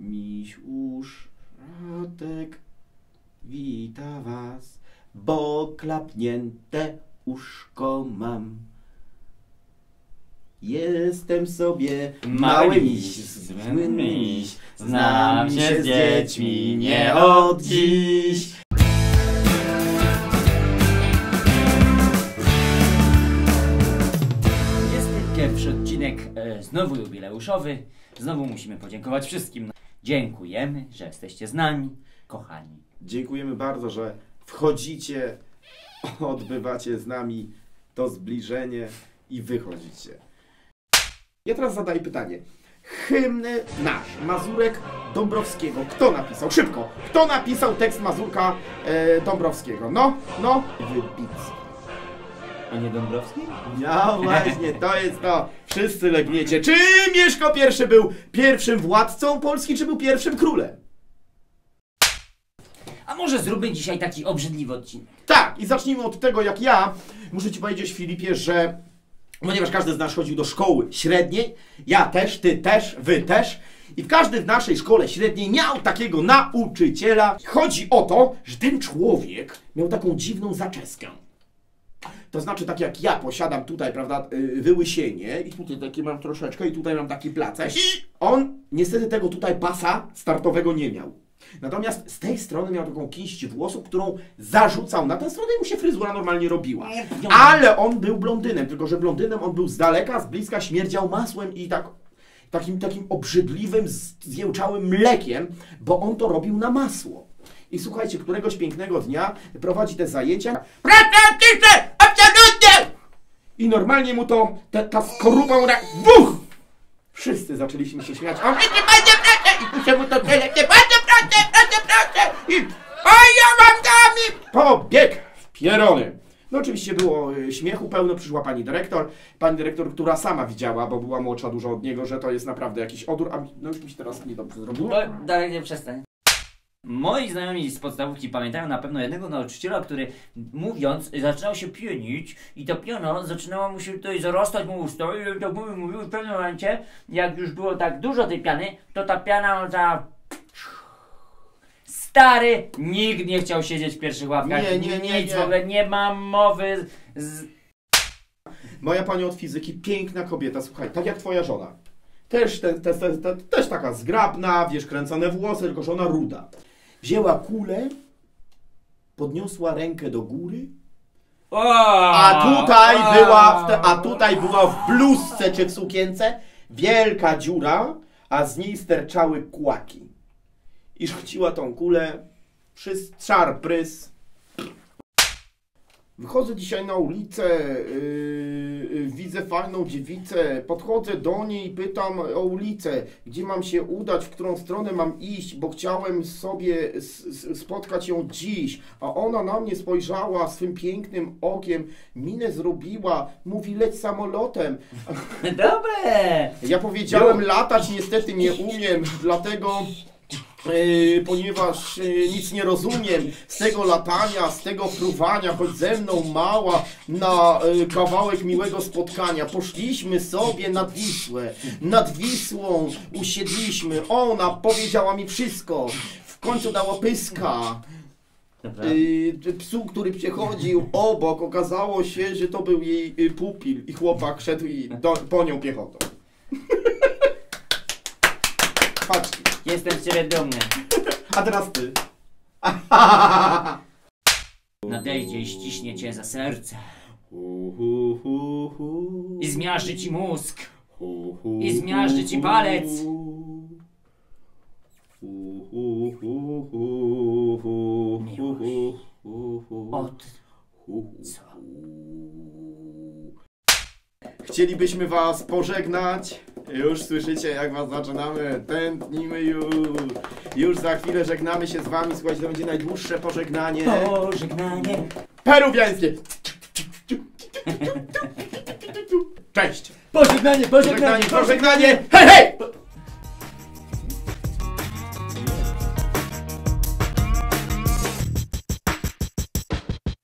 Miś uszrotek wita was, bo klapnięte uszko mam. Jestem sobie mały miś, zły miś, znam się z dziećmi nie od dziś. Jest pierwszy odcinek e, znowu jubileuszowy. Znowu musimy podziękować wszystkim. Dziękujemy, że jesteście z nami, kochani. Dziękujemy bardzo, że wchodzicie, odbywacie z nami to zbliżenie i wychodzicie. Ja teraz zadaję pytanie. Hymny nasz, Mazurek Dąbrowskiego. Kto napisał? Szybko. Kto napisał tekst Mazurka e, Dąbrowskiego? No, no. Wybicki. A nie Dąbrowski? No właśnie, to jest to. Wszyscy legniecie. Czy Mieszko I był pierwszym władcą Polski, czy był pierwszym królem? A może zróbmy dzisiaj taki obrzydliwy odcinek? Tak, i zacznijmy od tego, jak ja muszę Ci powiedzieć, Filipie, że ponieważ każdy z nas chodził do szkoły średniej, ja też, Ty też, Wy też, i każdy w naszej szkole średniej miał takiego nauczyciela. Chodzi o to, że ten człowiek miał taką dziwną zaczeskę. To znaczy, tak jak ja posiadam tutaj, prawda, y, wyłysienie i tutaj takie mam troszeczkę i tutaj mam taki placek. On niestety tego tutaj pasa startowego nie miał. Natomiast z tej strony miał taką kiść włosów, którą zarzucał na tę stronę i mu się fryzura normalnie robiła. Ale on był blondynem, tylko że blondynem on był z daleka, z bliska, śmierdział masłem i tak, takim, takim obrzydliwym, zjełczałym mlekiem, bo on to robił na masło. I słuchajcie, któregoś pięknego dnia prowadzi te zajęcia. Pracownicze! I normalnie mu to, ta, ta skorupa mu tak! Wszyscy zaczęliśmy się śmiać. A on, "Nie, proszę! I tu się mu to tyle, nie, bardzo proszę, bardzo proszę! I, oj, ja mam dami! Pobieg w pierony. No oczywiście było y, śmiechu pełno, przyszła pani dyrektor, pani dyrektor, która sama widziała, bo była młodsza dużo od niego, że to jest naprawdę jakiś odór, a no już mi się teraz niedobrze zrobiło. No, dalej nie przestań. Moi znajomi z podstawówki pamiętają na pewno jednego nauczyciela, który mówiąc zaczynał się pienić i to piano zaczynało mu się tutaj zarastać mu usta i tak mówił, mówił w pewnym momencie, jak już było tak dużo tej piany, to ta piana za... Stary, nikt nie chciał siedzieć w pierwszych ławkach. Nie, nie, nie, Nic nie. w ogóle, nie ma mowy z... Moja pani od fizyki, piękna kobieta, słuchaj, tak jak twoja żona. Też, te, te, te, te, też taka zgrabna, wiesz, kręcone włosy, tylko że ona ruda. Wzięła kulę, podniosła rękę do góry, a tutaj była, w te, a tutaj była w bluzce czy w sukience wielka dziura, a z niej sterczały kłaki. I rzuciła tą kulę, przy szar prys. Wychodzę dzisiaj na ulicę, yy, widzę fajną dziewicę, podchodzę do niej i pytam o ulicę, gdzie mam się udać, w którą stronę mam iść, bo chciałem sobie spotkać ją dziś, a ona na mnie spojrzała swym pięknym okiem, minę zrobiła, mówi leć samolotem. Dobre! Ja powiedziałem latać niestety nie umiem, dlatego ponieważ yy, nic nie rozumiem z tego latania, z tego fruwania, chodź ze mną mała na yy, kawałek miłego spotkania. Poszliśmy sobie nad Wisłę, nad Wisłą usiedliśmy, ona powiedziała mi wszystko, w końcu dała pyska. Yy, psu, który przechodził obok, okazało się, że to był jej pupil i chłopak szedł i do, po nią piechotą. Patrz, Jestem z ciebie dumny. a teraz ty. Nadejdzie i ściśnie cię za serce. I zmiażdży ci mózg. I zmiażdży ci palec. Miłość. Od co? Chcielibyśmy Was pożegnać. Już słyszycie, jak Was zaczynamy. Tętnimy już. Już za chwilę żegnamy się z Wami. Słuchajcie, to będzie najdłuższe pożegnanie. Pożegnanie. Peruwiańskie. Cześć. Pożegnanie, Pożegnanie, pożegnanie. Hej, hej!